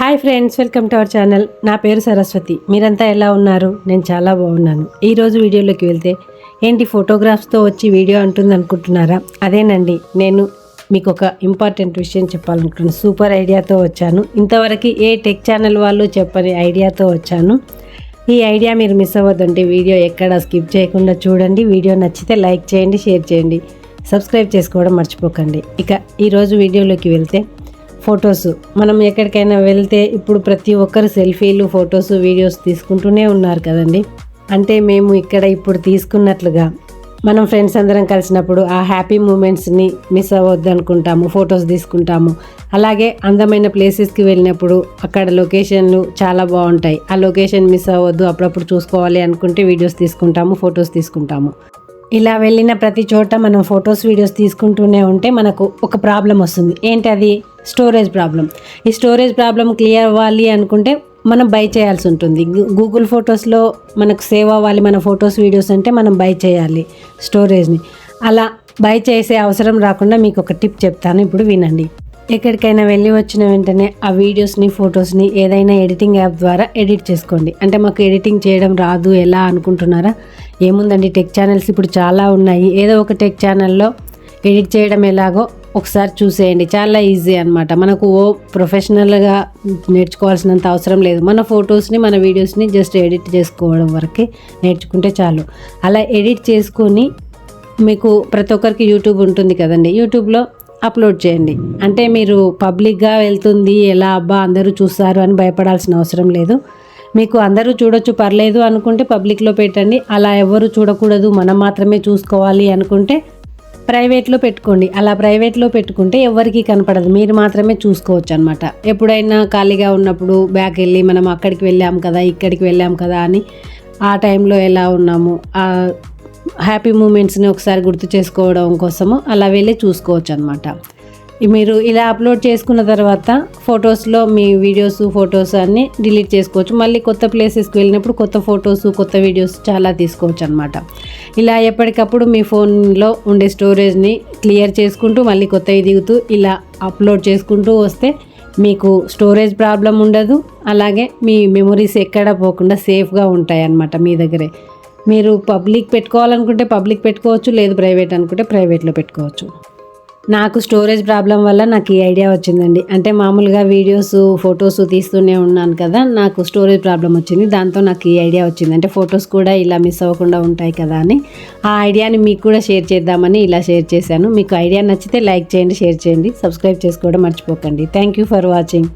Hi friends welcome to our channel. నా పేరు సరస్వతి. మీరంతా ఎలా ఉన్నారు? నేను చాలా బాగున్నాను. ఈరోజు వీడియోలోకి వెళ్తే ఏంటి ఫోటోగ్రాఫ్స్తో వచ్చి వీడియో అంటుంది అనుకుంటున్నారా అదేనండి నేను మీకు ఒక ఇంపార్టెంట్ విషయం చెప్పాలనుకుంటున్నాను. సూపర్ ఐడియాతో వచ్చాను. ఇంతవరకు ఏ టెక్ ఛానల్ వాళ్ళు చెప్పని ఐడియాతో వచ్చాను. ఈ ఐడియా మీరు మిస్ అవ్వద్దండి. వీడియో ఎక్కడ స్కిప్ చేయకుండా చూడండి. వీడియో నచ్చితే లైక్ చేయండి షేర్ చేయండి. సబ్స్క్రైబ్ చేసుకోవడం మర్చిపోకండి. ఇక ఈరోజు వీడియోలోకి వెళ్తే ఫొటోస్. మనం ఎక్కడికైనా వెళ్తే ఇప్పుడు ప్రతి ఒక్కరు సెల్ఫీలు ఫొటోస్ వీడియోస్ తీసుకుంటూనే ఉన్నారు కదండి. అంటే మేము ఇక్కడ ఇప్పుడు తీసుకున్నట్లుగా మనం ఫ్రెండ్స్ అందరం కలిసినప్పుడు ఆ హ్యాపీ మూమెంట్స్ని మిస్ అవ్వద్దు అనుకుంటాము ఫొటోస్ తీసుకుంటాము. అలాగే అందమైన ప్లేసెస్కి వెళ్ళినప్పుడు అక్కడ లొకేషన్లు చాలా బాగుంటాయి. ఆ లొకేషన్ మిస్ అవ్వద్దు అప్పుడప్పుడు చూసుకోవాలి అనుకుంటే వీడియోస్ తీసుకుంటాము ఫొటోస్ తీసుకుంటాము. ఇలా వెళ్ళిన ప్రతి చోట మనం ఫొటోస్ వీడియోస్ తీసుకుంటూనే ఉంటే మనకు ఒక ప్రాబ్లం వస్తుంది. ఏంటి అది? Storage problem. ఈ స్టోరేజ్ ప్రాబ్లం క్లియర్ అవ్వాలి అనుకుంటే మనం బై చేయాల్సి ఉంటుంది. గూగుల్ ఫొటోస్లో మనకు సేవ్ అవ్వాలి మన ఫొటోస్ వీడియోస్ అంటే మనం బై చేయాలి స్టోరేజ్ని. అలా బై చేసే అవసరం రాకుండా మీకు ఒక టిప్ చెప్తాను. ఇప్పుడు వినండి. ఎక్కడికైనా వెళ్ళి వచ్చిన వెంటనే ఆ వీడియోస్ని ఫొటోస్ని ఏదైనా ఎడిటింగ్ యాప్ ద్వారా ఎడిట్ చేసుకోండి. అంటే మాకు ఎడిటింగ్ చేయడం రాదు ఎలా అనుకుంటున్నారా? ఏముందండి టెక్ ఛానల్స్ ఇప్పుడు చాలా ఉన్నాయి. ఏదో ఒక టెక్ ఛానల్లో ఎడిట్ చేయడం ఎలాగో ఒకసారి చూసేయండి. చాలా ఈజీ అనమాట మనకు ఓ ప్రొఫెషనల్గా నేర్చుకోవాల్సినంత అవసరం లేదు. మన ఫొటోస్ని మన వీడియోస్ని జస్ట్ ఎడిట్ చేసుకోవడం వరకే నేర్చుకుంటే చాలు. అలా ఎడిట్ చేసుకొని మీకు ప్రతి ఒక్కరికి యూట్యూబ్ ఉంటుంది కదండి. యూట్యూబ్లో అప్లోడ్ చేయండి. అంటే మీరు పబ్లిక్గా వెళ్తుంది ఎలా అబ్బా అందరూ చూస్తారు అని భయపడాల్సిన అవసరం లేదు. మీకు అందరూ చూడొచ్చు పర్లేదు అనుకుంటే పబ్లిక్లో పెట్టండి. అలా ఎవరు చూడకూడదు మనం మాత్రమే చూసుకోవాలి అనుకుంటే ప్రైవేట్లో పెట్టుకోండి. అలా ప్రైవేట్లో పెట్టుకుంటే ఎవరికి కనపడదు. మీరు మాత్రమే చూసుకోవచ్చు అనమాట ఎప్పుడైనా ఖాళీగా ఉన్నప్పుడు బ్యాక్ వెళ్ళి మనం అక్కడికి వెళ్ళాం కదా ఇక్కడికి వెళ్ళాం కదా అని ఆ టైంలో ఎలా ఉన్నాము హ్యాపీ మూమెంట్స్ని ఒకసారి గుర్తు చేసుకోవడం కోసము అలా వెళ్ళి చూసుకోవచ్చు అనమాట మీరు ఇలా అప్లోడ్ చేసుకున్న తర్వాత ఫొటోస్లో మీ వీడియోస్ ఫొటోస్ అన్నీ డిలీట్ చేసుకోవచ్చు. మళ్ళీ కొత్త ప్లేసెస్కి వెళ్ళినప్పుడు కొత్త ఫొటోస్ కొత్త వీడియోస్ చాలా తీసుకోవచ్చు అనమాట ఇలా ఎప్పటికప్పుడు మీ ఫోన్లో ఉండే స్టోరేజ్ని క్లియర్ చేసుకుంటూ మళ్ళీ కొత్తవి దిగుతూ ఇలా అప్లోడ్ చేసుకుంటూ వస్తే మీకు స్టోరేజ్ ప్రాబ్లం ఉండదు. అలాగే మీ మెమొరీస్ ఎక్కడ పోకుండా సేఫ్గా ఉంటాయి అన్నమాట మీ దగ్గరే. మీరు పబ్లిక్ పెట్టుకోవాలనుకుంటే పబ్లిక్ పెట్టుకోవచ్చు లేదు ప్రైవేట్ అనుకుంటే ప్రైవేట్లో పెట్టుకోవచ్చు. నాకు స్టోరేజ్ ప్రాబ్లం వల్ల నాకు ఈ ఐడియా వచ్చిందండి. అంటే మామూలుగా వీడియోస్ ఫొటోస్ తీస్తూనే ఉన్నాను కదా నాకు స్టోరేజ్ ప్రాబ్లం వచ్చింది. దాంతో నాకు ఈ ఐడియా వచ్చింది. అంటే ఫొటోస్ కూడా ఇలా మిస్ అవ్వకుండా ఉంటాయి కదా అని. ఆ ఐడియాని మీకు కూడా షేర్ చేద్దామని ఇలా షేర్ చేశాను. మీకు ఐడియా నచ్చితే లైక్ చేయండి షేర్ చేయండి. సబ్స్క్రైబ్ చేసుకోవడం మర్చిపోకండి. Thank you for watching.